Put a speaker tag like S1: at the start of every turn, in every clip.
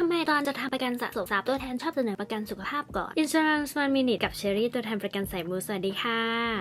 S1: ทำไมตอนจะทำประกันสะสมทรัพย์ตัวแทนชอบเสนอประกันสุขภาพก่อน Insurance One Minute กับเชอรี่ตัวแทนประกันสายมูสวัสดีค่ะ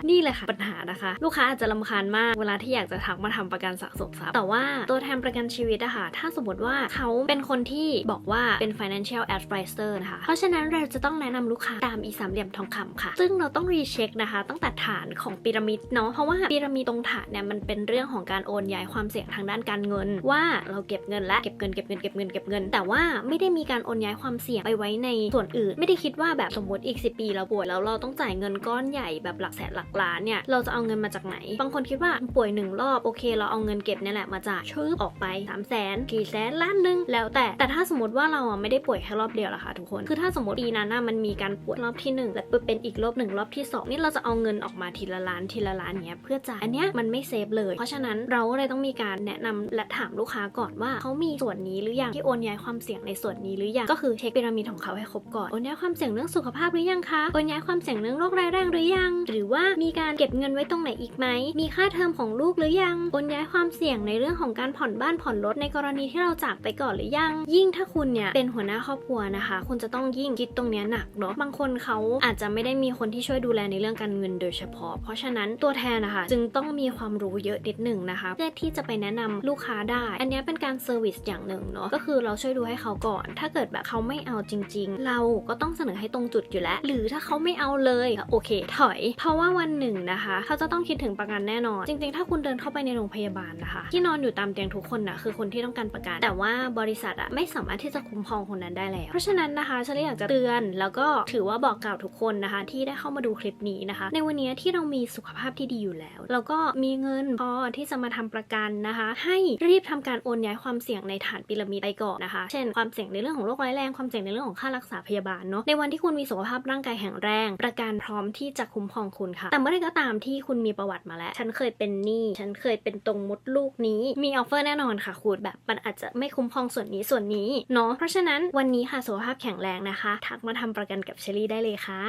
S1: นี่เลยค่ะปัญหานะคะ ลูกค้าอาจจะลำคาญมากเวลาที่อยากจะทักมาทำประกันสะสมทรัพย์แต่ว่าตัวแทนประกันชีวิตอะค่ะถ้าสมมติว่าเขาเป็นคนที่บอกว่าเป็น financial advisor นะคะเพราะฉะนั้นเราจะต้องแนะนำลูกค้าตามอีสามเหลี่ยมทองคำค่ะ ซึ่งเราต้องรีเช็คนะคะ ตั้งแต่ฐานของพีระมิดเนาะเพราะว่าพีระมิดตรงฐานเนี่ยมันเป็นเรื่องของการโอนย้ายความเสี่ยงทางด้านการเงิน ว่าเราเก็บเงินและเก็บเงินเก็บเงินเก็บเงินเก็บเงิน แต่ว่าไม่ได้มีการโอนย้ายความเสี่ยงไปไว้ในส่วนอื่น ไม่ได้คิดว่าแบบสมมติอีก 10 ปีเราป่วยแล้วเราต้องจ่ายเงินก้อนใหญ่แบบหลักแสนหลักล้านเนี่ยเราจะเอาเงินมาจากไหน บางคนคิดว่าป่วยหนึ่งรอบโอเค เราเอาเงินเก็บเนี่ยแหละมาจ่ายชืบอออกไป3 0 0แสนกี่แสนล้านหนึงแล้วแต่แต่ถ้าสมมติว่าเราอะไม่ได้ป่วยแค่รอบเดียวล่ะค่ะทุกคนคือถ้าสมมติปีนั้นมันมีการป่วยรอบที่หนึ่งแล้วเป็นอีกรอบหนึ่งรอบที่สองนี่เราจะเอาเงินออกมาทีละล้านทีละล้านเนี้ยเพื่อจ่ายอันเนี้ยมันไม่เซฟเลย เพราะฉะนั้นเราเลยต้องมีการแนะนำและถามลูกค้าก่อนว่าเขามีส่วนนี้หรือยังที่โอนย้ายความเสี่ยงในส่วนนี้หรือยัง ก็คือเช็คพีระมิดของเขาให้ครบก่อนโอนย้ายความเสี่ยงเรื่องสุขภาพหรือยังคะโอนย้ายความเสี่ยงเรื่องโรคร้ายแรงหรือยัง หรือว่ามีการเก็บเงินไว้ตรงไหนอีกไหม มีค่าเทอมของลูกหรือยังโอนย้ายความเสี่ยงในเรื่องของการผ่อนบ้านผ่อนรถในกรณีที่เราจากไปก่อนหรือยัง ยิ่งถ้าคุณเนี่ยเป็นหัวหน้าครอบครัวนะคะ คุณจะต้องยิ่งคิดตรงเนี้ยหนักเนาะบางคนเขาอาจจะไม่ได้มีคนที่ช่วยดูแลในเรื่องการเงินโดยเฉพาะ เพราะฉะนั้นตัวแทนนะคะจึงต้องมีความรู้เยอะนิดหนึ่งนะคะเพื่อที่จะไปแนะนำลูกค้าได้ อันนี้เป็นการเซอร์วิสอย่างหนึ่งเนาะก็คือเราช่วยดูให้เขาก่อน ถ้าเกิดแบบเขาไม่เอาจริง ๆ เราก็ต้องเสนอให้ตรงจุดอยู่แล้ว หรือถ้าเขาไม่เอาเลยโอเค ถอย เพราะว่าวันหนึ่งนะคะ เขาจะต้องคิดถึงประกันแน่นอน จริง ๆ ถ้าคุณเดินเข้าไปในโรงพยาบาลนะคะ ที่นอนอยู่ตามเตียงทุกคนนะคือคนที่ต้องการประกัน แต่ว่าบริษัทอะไม่สามารถที่จะคุ้มครองคนนั้นได้แล้ว เพราะฉะนั้นนะคะฉันเลยอยากจะเตือนแล้วก็ถือว่าบอกกล่าวทุกคนนะคะ ที่ได้เข้ามาดูคลิปนี้นะคะ ในวันนี้ที่เรามีสุขภาพที่ดีอยู่แล้ว แล้วก็มีเงินพอที่จะมาทำประกันนะคะ ให้รีบทำการโอนย้ายความเสี่ยงในฐานพีระมิดไปก่อนนะคะ เช่นความเสี่ยงในเรื่องของโรคร้ายแรงความเสี่ยงในเรื่องของค่ารักษาพยาบาลเนาะในวันที่คุณมีสุขภาพร่างกายแข็งแรง ประกันพร้อมที่จะคุ้มครองคุณค่ะ แต่เมื่อไรก็ตามที่คุณมีประวัติมาแล้ว ฉันเคยเป็นหนี้ฉันเคยเป็นตรงมดลูกนี้มีออฟเฟอร์แน่นอนค่ะคุณแบบมันอาจจะไม่คุ้มครองส่วนนี้ส่วนนี้เนาะเพราะฉะนั้นวันนี้ค่ะสุขภาพแข็งแรงนะคะ ทักมาทำประกันกับเชอรี่ได้เลยค่ะ